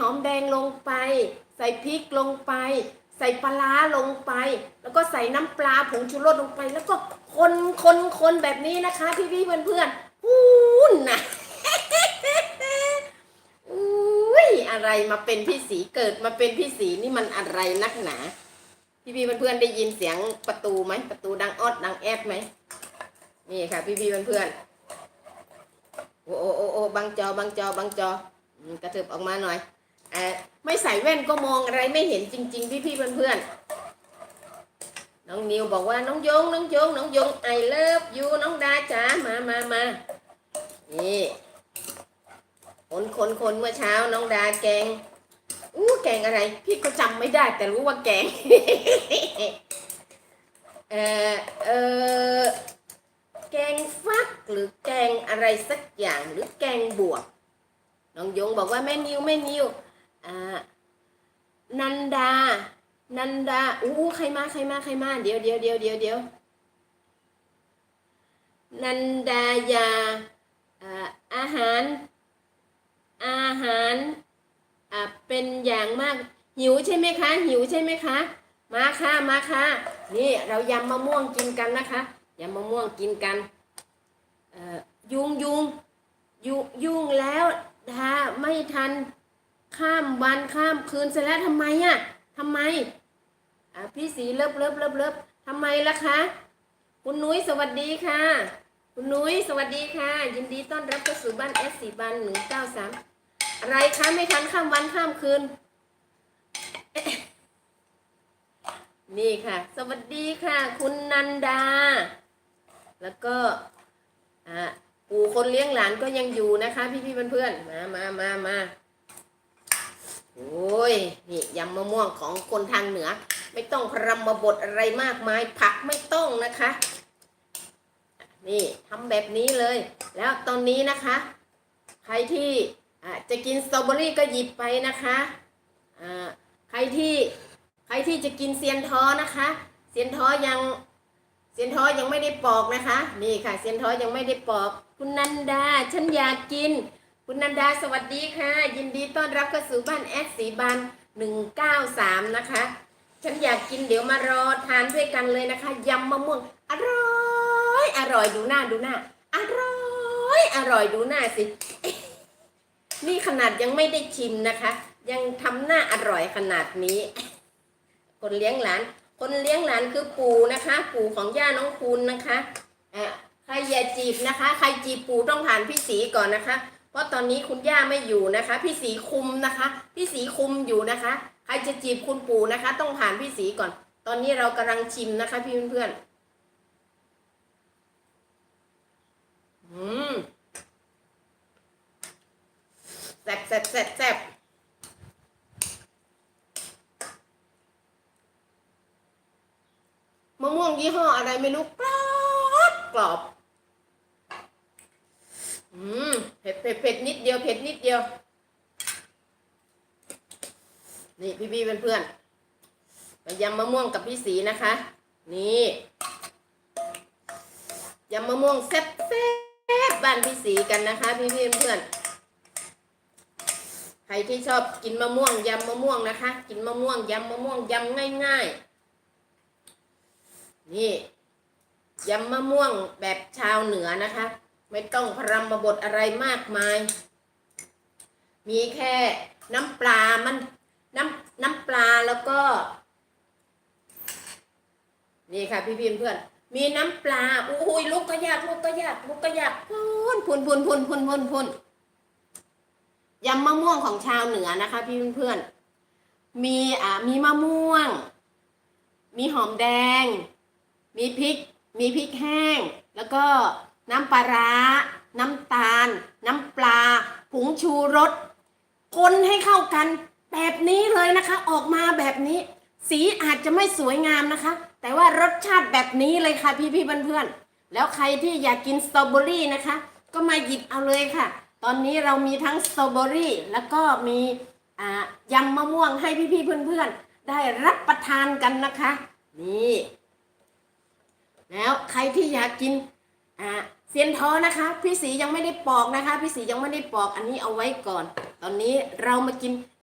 หอมแดงลงไป ใส่พริกลงไป ใส่ปลาลงไป แล้วก็ใส่น้ำปลาผงชูรสลงไป แล้วก็คนคนคนแบบนี้นะคะพี่พี่เพื่อนเพื่อนๆหูนนะอุ้ยอะไรมาเป็นพี่สีเกิดมาเป็นพี่สีนี่มันอะไรนักหนาพี่พี่เพื่อนๆได้ยินเสียงประตูไหมประตูดังออดดังแอดไหมนี่ค่ะ พี่พี่เพื่อนๆโอ้โอ้โอ้โอ้บังจอบังจอบังจอกระเถิบออกมาหน่อย ไม่ใส่แว่นก็มองอะไรไม่เห็นจริง ๆ พี่พี่เพื่อนๆน้องนิวบอกว่าน้องยงน้องยงน้องยงไอเลิฟยูน้องดาจ๋ามามามานี่คนคนคนเมื่อเช้าน้องดาแกงอู้แกงอะไร พี่ก็จำไม่ได้แต่รู้ว่าแกง เออเออแกงฟักหรือแกงอะไรสักอย่างหรือแกงบวกน้องยงบอกว่าแม่นิวแม่นิว อ่านันดา นันดาอู้ใครมาใครมาใครมาเดี๋ยวเดี๋ยวเดี๋ยวเดี๋ยวเดี๋ยวนันดายาอ่าอาหาร อาหารอ่าเป็นอย่างมาก หิวใช่ไหมคะ หิวใช่ไหมคะ มาค่ะมาค่ะนี่เรายำมะม่วงกินกันนะคะยำมะม่วงกินกันอ่อยุงยุงยุงยุงแล้วถ้าไม่ทัน ข้ามวันข้ามคืนเสร็จแล้วทำไมอะทำไมอะพี่สีเลิบเลิบเลิบเลิบทำไมล่ะคะ คุณนุ้ยสวัสดีค่ะ คุณนุ้ยสวัสดีค่ะ ยินดีต้อนรับเข้าสู่บ้าน S 4บ้านหนึ่งเก้าสามอะไรคะไม่ทันข้ามวันข้ามคืน นี่ค่ะ สวัสดีค่ะ คุณนันดา แล้วก็อ่าปู่คนเลี้ยงหลานก็ยังอยู่นะคะ พี่พี่ๆเพื่อนๆมามามามา โอ้ยนี่ยำมะม่วงของคนทางเหนือ ไม่ต้องพรำมาบดอะไรมากมายผักไม่ต้องนะคะ นี่ทำแบบนี้เลย แล้วตอนนี้นะคะ ใครที่จะกินสตรอเบอรี่ก็หยิบไปนะคะใครที่ใครที่จะกินเซียนท้อนะคะ เซียนท้อยังเซียนท้อยังไม่ได้ปอกนะคะ นี่ค่ะ เซียนท้อยังไม่ได้ปอก คุณนันดาฉันอยากกิน คุณนันดาสวัสดีค่ะ ยินดีต้อนรับเข้าสู่บ้านแอดสีบันหนึ่งเก้าสามนะคะ ฉันอยากกินเดี๋ยวมารอทานด้วยกันเลยนะคะยำมะม่วงอร่อยอร่อยดูหน้าดูหน้าอร่อยอร่อยดูหน้าสิ นี่ขนาดยังไม่ได้ชิมนะคะ ยังทำหน้าอร่อยขนาดนี้ คนเลี้ยงหลาน คนเลี้ยงหลานคือปู่นะคะ ปู่ของย่าน้องคุณนะคะอะใครอย่าจีบนะคะ ใครจีบปู่ต้องผ่านพี่สีก่อนนะคะ เพราะตอนนี้คุณย่าไม่อยู่นะคะ พี่สีคุมนะคะ พี่สีคุมอยู่นะคะ ใครจะจีบคุณปู่นะคะ ต้องผ่านพี่สีก่อน ตอนนี้เรากำลังชิมนะคะ พี่เพื่อนๆอืมแซ่บแซ่บแซ่บแซ่บมะม่วงยี่ห้ออะไรไม่รู้กรอบกรอบ อืม ผ็ดเผ็ดนิดเดียวเผ็ดนิดเดียว นี่พี่พี่เพื่อนๆไปยำมะม่วงกับพี่สีนะคะ นี่ยำมะม่วงแซ่บแซ่บบ้านพี่สีกันนะคะ พี่พี่เพื่อนใครที่ชอบกินมะม่วงยำมะม่วงนะคะ กินมะม่วงยำมะม่วงยำง่ายๆ นี่ยำมะม่วงแบบชาวเหนือนะคะ ไม่ต้องพรำมาบดอะไรมากมาย มีแค่น้ำปลามันน้ำน้ำปลาแล้วก็ นี่ค่ะพี่พิมเพื่อน มีน้ำปลาอุ้ยลูกก็ยากลูกก็ยากลูกก็ยากพุนพุนพุนพุนพุนพุนพุนยำมะม่วงของชาวเหนือนะคะ พี่เพื่อนๆมีอ่ามีมะม่วง มีหอมแดง มีพริก มีพริกแห้ง แล้วก็ น้ำปลาร้า น้ำตาล น้ำปลา ผงชูรส คนให้เข้ากัน แบบนี้เลยนะคะ ออกมาแบบนี้ สีอาจจะไม่สวยงามนะคะ แต่ว่ารสชาติแบบนี้เลยค่ะพี่พี่เพื่อนๆแล้วใครที่อยากกินสตรอเบอรี่นะคะ ก็มาหยิบเอาเลยค่ะ ตอนนี้เรามีทั้งสตรอเบอรี่แล้วก็มีอ่ายำมะม่วงให้พี่พี่เพื่อนๆ ได้รับประทานกันนะคะ นี่ แล้วใครที่อยากกิน อ่าเซียนท้อนะคะพี่สียังไม่ได้ปอกนะคะ พี่สียังไม่ได้ปอกอันนี้เอาไว้ก่อน ตอนนี้เรามากิน